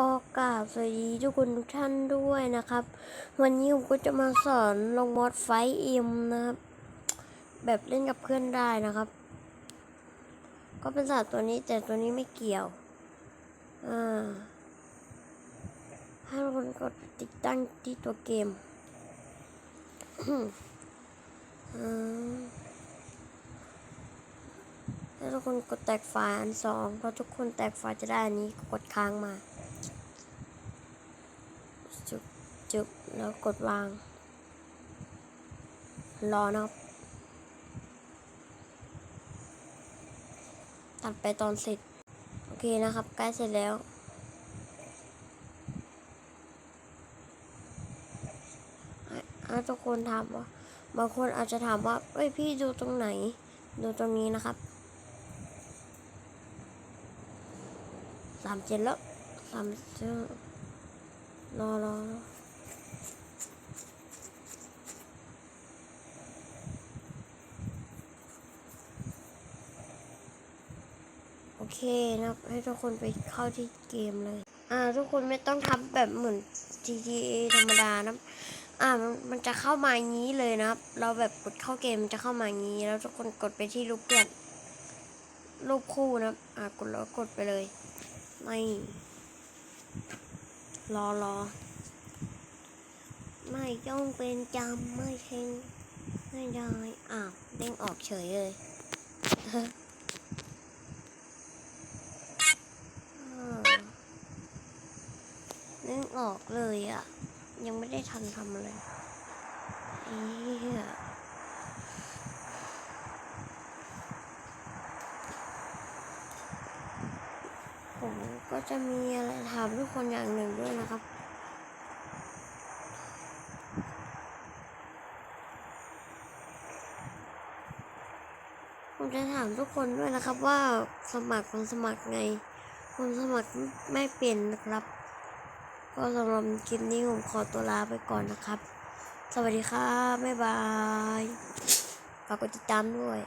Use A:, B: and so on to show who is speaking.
A: ก็กราบสวัสดีทุกคนทุกท่านด้วยนะครับ วันนี้ผมก็จะมาสอนลงมอดไฟเอ็มนะครับ แบบเล่นกับเพื่อนได้นะครับ ก็เป็นสัตว์ตัวนี้แต่ตัวนี้ไม่เกี่ยวอ่าทุกคนกดติดตั้งที่ตัวเกมอืมให้ทุกคนกดแตกไฟล์อันสองพอทุกคนแตกไฟล์จะได้อันนี้กดค้างมา จุบจุบแล้วกดวาง รอนะครับ ตัดไปตอนเสร็จ โอเคนะครับ ใกล้เสร็จแล้วอะทุกคนถามว่า บางคนอาจจะถามว่า เอ้ยพี่ดูตรงไหน ดูตรงนี้นะครับสามเจ็ดแล้วสามเจ็ด รอรอโอเคนะให้ทุกคนไปเข้าที่เกมเลย อ่า ทุกคนไม่ต้องทำแบบเหมือน GTA ธรรมดานะอ่ามันมันจะเข้ามาอย่างนี้เลยนะครับ เราแบบกดเข้าเกมมันจะเข้ามาอย่างนี้ แล้วทุกคนกดไปที่รูปเพื่อนรูปคู่นะอ่ากดแล้วกดไปเลย ไม่ รอรอ ไม่ต้องเป็นจำไม่เช่นไม่ได้อ้าวเด้งออกเฉยเลยเด้งออกเลยอะ ยังไม่ได้ทันทำอะไรเอีย ผมก็จะมีอะไรถามทุกคนอย่างหนึ่งด้วยนะครับ ผมจะถามทุกคนด้วยนะครับว่าสมัครคนสมัครไง คนสมัครไม่เป็นนะครับ ก็สำหรับคลิปนี้ผมขอตัวลาไปก่อนนะครับ สวัสดีครับบ๊ายบายฝากกดติดตามด้วย